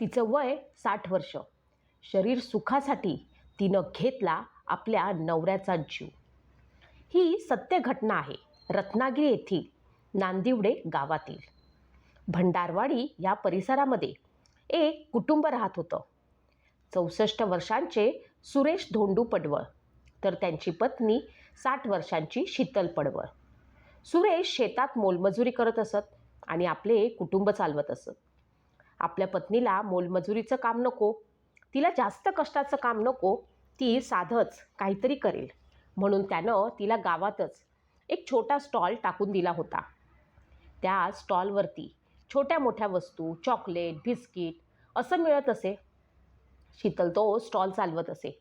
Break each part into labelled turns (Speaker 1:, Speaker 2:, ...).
Speaker 1: तिचं वय साठ वर्ष. शरीर सुखासाठी तिनं घेतला आपल्या नवऱ्याचा जीव. ही सत्य घटना आहे रत्नागिरी येथील नांदिवडे गावातील. भंडारवाडी या परिसरामध्ये एक कुटुंब राहत होतं. चौसष्ट वर्षांचे सुरेश धोंडू पडवळ तर त्यांची पत्नी साठ वर्षांची शीतल पडवळ. सुरेश शेतात मोलमजुरी करत असत आणि आपले कुटुंब चालवत असत. आपल्या पत्नीला मोलमजुरीचं काम नको तिला जास्त कष्टाचं काम नको ती साधंच काहीतरी करेल. म्हणून त्यानं तिला गावातच एक छोटा स्टॉल टाकून दिला होता. त्या स्टॉलवरती छोट्या मोठ्या वस्तू चॉकलेट बिस्किट असं मिळत असे. शीतल तो स्टॉल चालवत असे.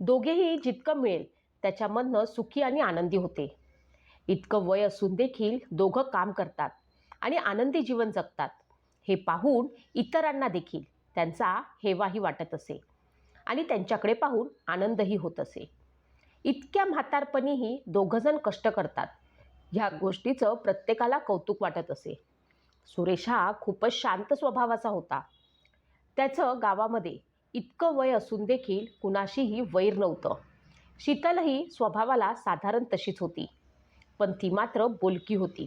Speaker 1: दोघेही जितकं मिळेल त्याच्यामधनं सुखी आणि आनंदी होते. इतकं वय असून देखील दोघं काम करतात आणि आनंदी जीवन जगतात. हे पाहून इतरांना देखील त्यांचा हेवाही वाटत असे. आणि त्यांच्याकडे पाहून आनंदही होत असे. इतक्या म्हातारपणीही दोघंजण कष्ट करतात. ह्या गोष्टीचं प्रत्येकाला कौतुक वाटत असे. सुरेश हा खूपच शांत स्वभावाचा होता. त्याचं गावामध्ये इतकं वय असून देखील कुणाशीही वैर नव्हतं. शीतलही स्वभावाला साधारण तशीच होती. पण ती मात्र बोलकी होती.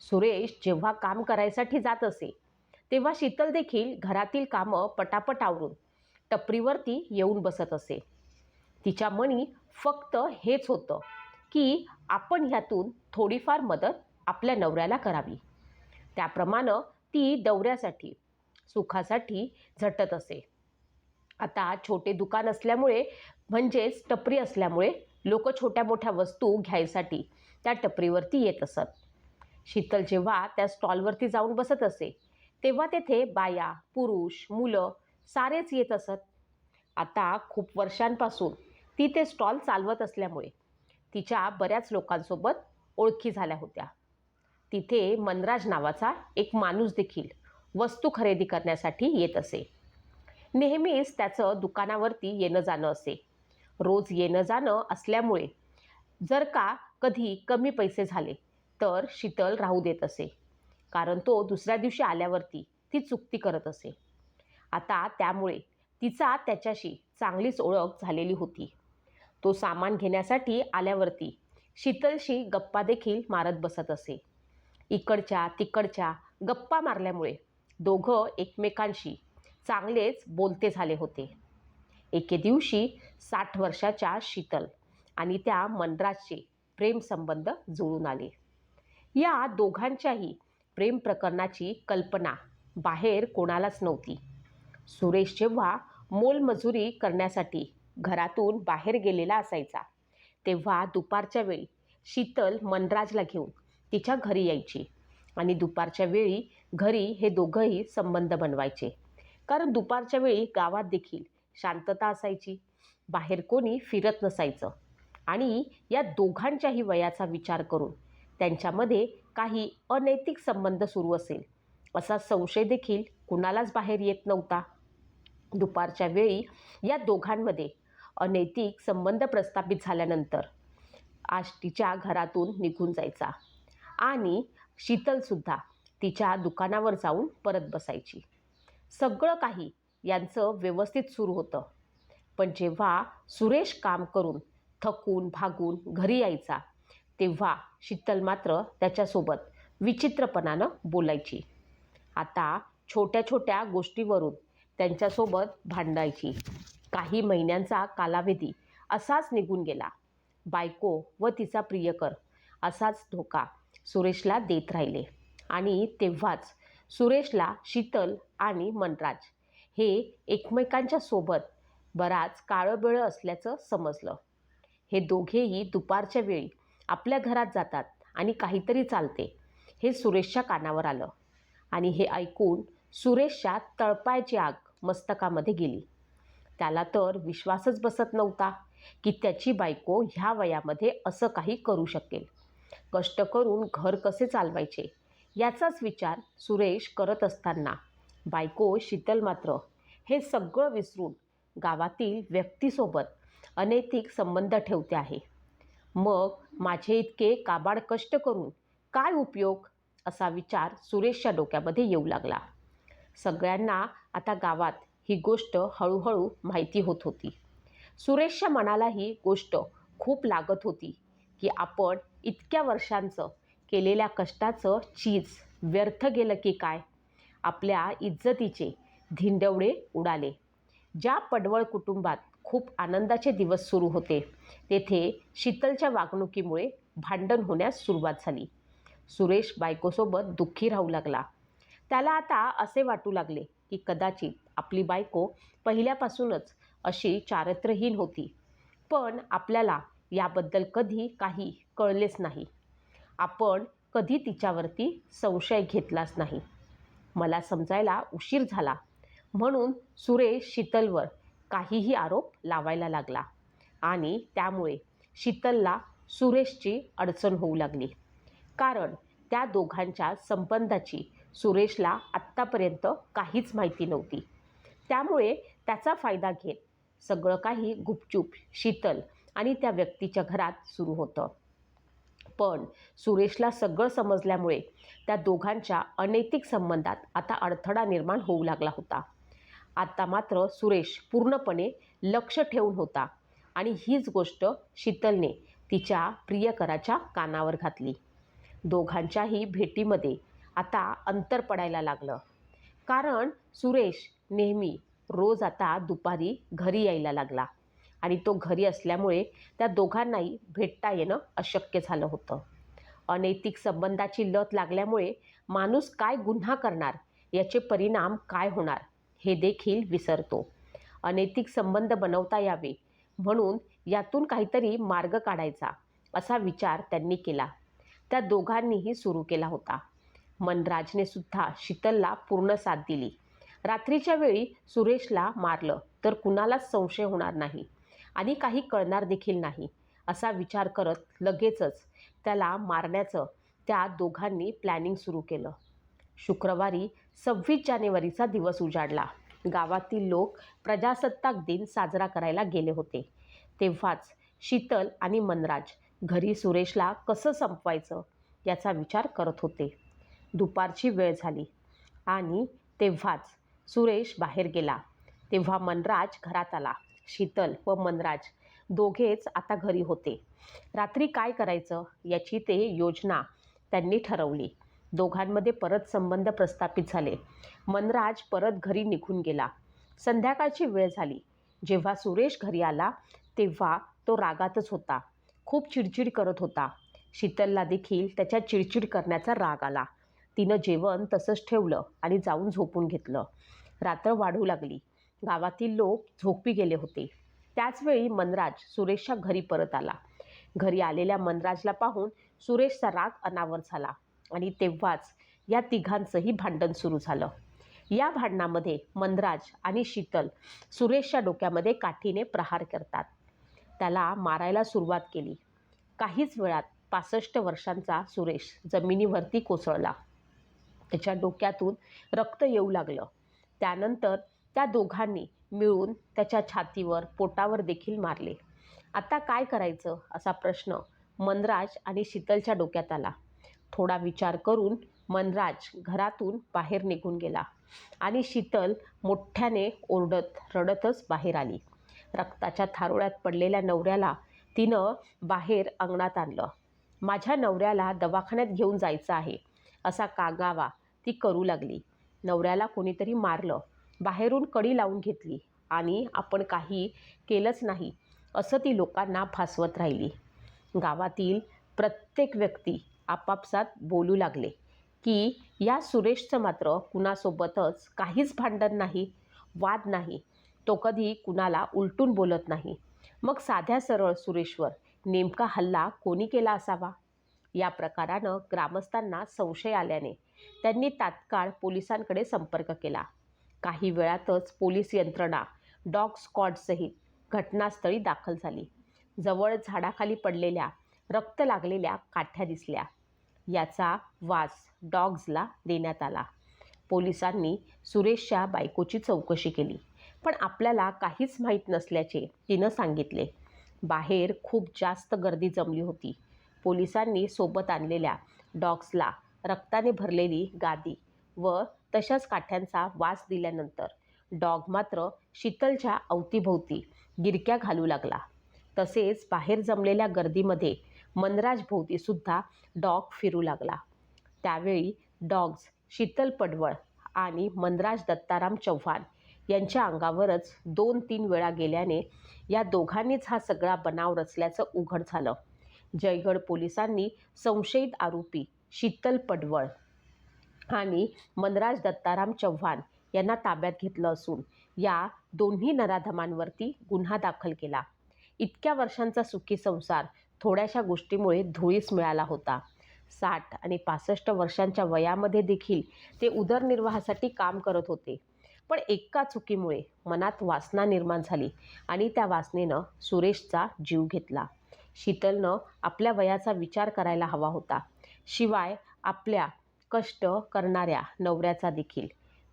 Speaker 1: सुरेश जेव्हा काम करायसाठी जात असे तेव्हा शीतल देखील घरातील कामं पटापट आवरून टपरीवरती येऊन बसत असे. तिच्या मनी फक्त हेच होतं की आपण ह्यातून थोडीफार मदत आपल्या नवऱ्याला करावी. त्याप्रमाणे ती दौऱ्यासाठी सुखासाठी झटत असे. आता छोटे दुकान असल्यामुळे म्हणजेच टपरी असल्यामुळे लोक छोट्या मोठ्या वस्तू घ्यायसाठी त्या टपरीवरती येत असत. शीतल जेव्हा त्या स्टॉलवरती जाऊन बसत असे तेव्हा तेथे बाया पुरुष मुलं सारेच येत असत. आता खूप वर्षांपासून ती ते स्टॉल चालवत असल्यामुळे तिच्या बऱ्याच लोकांसोबत ओळखी झाल्या होत्या. तिथे मनराज नावाचा एक माणूस देखील वस्तू खरेदी करण्यासाठी येत असे. नेहमीच त्याचं दुकानावरती येणं जाणं असे. रोज येणं जाणं असल्यामुळे जर का कधी कमी पैसे झाले तर शीतल राहू देत असे. कारण तो दुसऱ्या दिवशी आल्यावरती ती चुकती करत असे. आता त्यामुळे तिचा त्याच्याशी चांगलीच ओळख झालेली होती. तो सामान घेण्यासाठी आल्यावरती शीतलशी गप्पा देखील मारत बसत असे. इकडच्या तिकडच्या गप्पा मारल्यामुळे दोघं एकमेकांशी चांगलेच बोलते झाले होते. एके दिवशी साठ वर्षाच्या शीतल आणि त्या मनराजचे प्रेमसंबंध जुळून आले. या दोघांच्याही प्रेम प्रकरणाची कल्पना. बाहेर कोणालाच नव्हती. सुरेश जेव्हा मोलमजुरी करण्यासाठी घरातून बाहेर गेलेला असायचा तेव्हा दुपारच्या वेळी शीतल मनराजला घेऊन तिच्या घरी यायची आणि दुपारच्या वेळी घरी हे दोघंही संबंध बनवायचे. कारण दुपारच्या वेळी गावात देखील शांतता असायची बाहेर कोणी फिरत नसायचं. आणि या दोघांच्याही वयाचा विचार करून त्यांच्यामध्ये काही अनैतिक संबंध सुरू असेल असा संशय देखील कुणालाच बाहेर येत नव्हता. दुपारच्या वेळी या दोघांमध्ये अनैतिक संबंध प्रस्थापित झाल्यानंतर आष्टीच्या घरातून निघून जायचा आणि शीतलसुद्धा तिच्या दुकानावर जाऊन परत बसायची. सगळं काही यांचं व्यवस्थित सुरू होतं पण जेव्हा सुरेश काम करून थकून भागून घरी यायचा तेव्हा शीतल मात्र त्याच्यासोबत विचित्रपणानं बोलायची. आता छोट्या छोट्या गोष्टीवरून त्यांच्यासोबत भांडायची. काही महिन्यांचा कालावधी असाच निघून गेला. बायको व तिचा प्रियकर असाच धोका सुरेशला देत राहिले. आणि तेव्हाच सुरेशला शीतल आणि मनराज हे एकमेकांच्या सोबत बराच काळंबेळं असल्याचं समजलं. हे दोघेही दुपारच्या वेळी आपल्या घरात जातात आणि काहीतरी चालते. हे सुरेशच्या कानावर आलं आणि हे ऐकून सुरेशच्या तळपायची आग मस्तकामध्ये गेली. त्याला तर विश्वासच बसत नव्हता की त्याची बायको ह्या वयामध्ये असं काही करू शकेल. कष्ट करून घर कसे चालवायचे? याचाच विचार सुरेश करत असताना बायको शीतल मात्र हे सगळं विसरून गावातील व्यक्तीसोबत अनैतिक संबंध ठेवते आहे. मग माझे इतके काबाड कष्ट करून काय उपयोग? असा विचार सुरेशच्या डोक्यामध्ये येऊ लागला. सगळ्यांना आता गावात ही गोष्ट हळूहळू माहिती होत होती. सुरेशच्या मनाला ही गोष्ट खूप लागत होती की आपण इतक्या वर्षांचं केलेल्या कष्टाचं चीज व्यर्थ गेलं की काय? आपल्या इज्जतीचे धिंडवडे उडाले. ज्या पडवळ कुटुंबात खूप आनंदाचे दिवस सुरू होते. तेथे शीतलच्या वागणुकीमुळे भांडण होण्यास सुरुवात झाली. सुरेश बायकोसोबत दुःखी राहू लागला. त्याला आता असे वाटू लागले की कदाचित आपली बायको पहिल्यापासूनच अशी चारित्र्यहीन होती. पण आपल्याला याबद्दल कधी काही कळलेच नाही. आपण कधी तिच्यावरती संशय घेतलाच नाही. मला समजायला उशीर झाला. म्हणून सुरेश शीतलवर काहीही आरोप लावायला लागला. आणि त्यामुळे शीतलला सुरेशची अडचण होऊ लागली. कारण त्या दोघांच्या संबंधाची सुरेशला आत्तापर्यंत काहीच माहिती नव्हती. त्यामुळे त्याचा फायदा घेत सगळं काही गुपचूप शीतल आणि त्या व्यक्तीच्या घरात सुरू होतं. पण सुरेशला सगळं समजल्यामुळे त्या दोघांच्या अनैतिक संबंधात आता अडथळा निर्माण होऊ लागला होता. आता मात्र सुरेश पूर्णपणे लक्ष ठेवून होता. आणि हीच गोष्ट शीतलने तिच्या प्रियकराच्या कानावर घातली. दोघांच्याही भेटीमध्ये आता अंतर पडायला लागलं. कारण सुरेश नेहमी रोज आता दुपारी घरी यायला लागला. आणि तो घरी असल्यामुळे त्या दोघांनाही भेटता येणं अशक्य झालं होतं. अनैतिक संबंधाची लत लागल्यामुळे माणूस काय गुन्हा करणार? याचे परिणाम काय होणार? हे देखील विसरतो. अनैतिक संबंध बनवता यावे. म्हणून यातून काहीतरी मार्ग काढायचा असा विचार त्यांनी केला. त्या दोघांनीही सुरू केला होता. मनराजने सुद्धा शीतलला पूर्ण साथ दिली. रात्रीच्या वेळी सुरेशला मारलं तर कुणालाच संशय होणार नाही आणि काही कळणार देखील नाही असा विचार करत लगेचच त्याला मारण्याचं त्या दोघांनी प्लॅनिंग सुरू केलं. शुक्रवारी सव्वीस जानेवारीचा दिवस उजाडला. गावातील लोक प्रजासत्ताक दिन साजरा करायला गेले होते. तेव्हाच शीतल आणि मनराज घरी सुरेशला कसं संपवायचं याचा विचार करत होते. दुपारची वेळ झाली आणि तेव्हाच सुरेश बाहेर गेला. तेव्हा मनराज घरात आला. शीतल व मनराज दोघेच आता घरी होते. रात्री काय करायचं याची ते योजना त्यांनी ठरवली. दोघांमध्ये परत संबंध प्रस्थापित झाले. मनराज परत घरी निघून गेला. संध्याकाळची वेळ झाली. जेव्हा सुरेश घरी आला तेव्हा तो रागातच होता. खूप चिडचिड करत होता. शीतलला देखील त्याच्या चिडचिड करण्याचा राग आला. तिनं जेवण तसंच ठेवलं आणि जाऊन झोपून घेतलं. रात्र वाढू लागली. गावातील लोक झोपी गेले होते. त्याचवेळी मनराज सुरेशच्या घरी परत आला. घरी आलेल्या मनराजला पाहून सुरेशचा राग अनावर झाला. आणि तेव्हाच या तिघांचंही भांडण सुरू झालं. या भांडणामध्ये मनराज आणि शीतल सुरेशच्या डोक्यामध्ये काठीने प्रहार करतात. त्याला मारायला सुरुवात केली. काहीच वेळात पासष्ट वर्षांचा सुरेश जमिनीवरती कोसळला. त्याच्या डोक्यातून रक्त येऊ लागलं. त्यानंतर त्या दोघांनी मिळून त्याच्या छातीवर पोटावर देखील मारले. आता काय करायचं असा प्रश्न मनराज आणि शीतलच्या डोक्यात आला. थोडा विचार करून मनराज घरातून बाहेर निघून गेला आणि शीतल मोठ्याने ओरडत रडतच बाहेर आली. रक्ताच्या थारोळ्यात पडलेल्या नवऱ्याला तिनं बाहेर अंगणात आणलं. माझ्या नवऱ्याला दवाखान्यात घेऊन जायचं आहे असा कागावा ती करू लागली. नवऱ्याला कोणीतरी मारलं बाहेरून कडी लावून घेतली आणि आपण काही केलंच नाही असं ती लोकांना फासवत राहिली. गावातील प्रत्येक व्यक्ती आपापसात बोलू लागले की या सुरेशचं मात्र कुणासोबतच काहीच भांडण नाही वाद नाही. तो कधी कुणाला उलटून बोलत नाही. मग साध्या सरळ सुरेशवर नेमका हल्ला कोणी केला असावा? या प्रकारानं ग्रामस्थांना संशय आल्याने त्यांनी तात्काळ पोलिसांकडे संपर्क केला. काही वेळातच पोलीस यंत्रणा डॉग स्कॉडसहित घटनास्थळी दाखल झाली. जवळ झाडाखाली पडलेल्या रक्त लागलेल्या काठ्या दिसल्या. याचा वास डॉग्सला देण्यात आला. पोलिसांनी सुरेशच्या बायकोची चौकशी केली. पण आपल्याला काहीच माहीत नसल्याचे तिनं सांगितले. बाहेर खूप जास्त गर्दी जमली होती. पोलिसांनी सोबत आणलेल्या डॉग्सला रक्ताने भरलेली गादी व तशाच काठ्यांचा वास दिल्यानंतर डॉग मात्र शीतलच्या अवतीभोवती गिरक्या घालू लागला. तसेच बाहेर जमलेल्या गर्दीमध्ये मनराजभोवती सुद्धा डॉग फिरू लागला. त्यावेळी डॉग्स शीतल पडवळ आणि मनराज दत्ताराम चव्हाण यांच्या अंगावरच दोन तीन वेळा गेल्याने या दोघांनीच हा सगळा बनाव रचल्याचं उघड झालं. जयगड पोलिसांनी संशयित आरोपी शीतल पडवळ आणि मनराज दत्ताराम चव्हाण यांना ताब्यात घेतलं असून या दोन्ही नराधमांवरती गुन्हा दाखल केला. इतक्या वर्षांचा सुखी संसार थोड्याशा गोष्टीमुळे धुळीस मिळाला होता. साठ आणि पासष्ट वर्षांच्या वयामध्ये देखील ते उदरनिर्वाहासाठी काम करत होते. पण एका चुकीमुळे मनात वासना निर्माण झाली आणि त्या वासनेनं सुरेशचा जीव घेतला. शीतलनं आपल्या वयाचा विचार करायला हवा होता. शिवाय आपल्या कष्ट करणाऱ्या नवऱ्याचा देखील.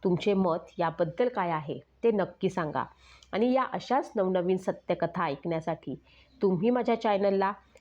Speaker 1: तुमचे मत याबद्दल काय आहे ते नक्की सांगा. आणि या अशाच नवनवीन सत्यकथा ऐकण्यासाठी तुम्ही माझ्या चॅनलला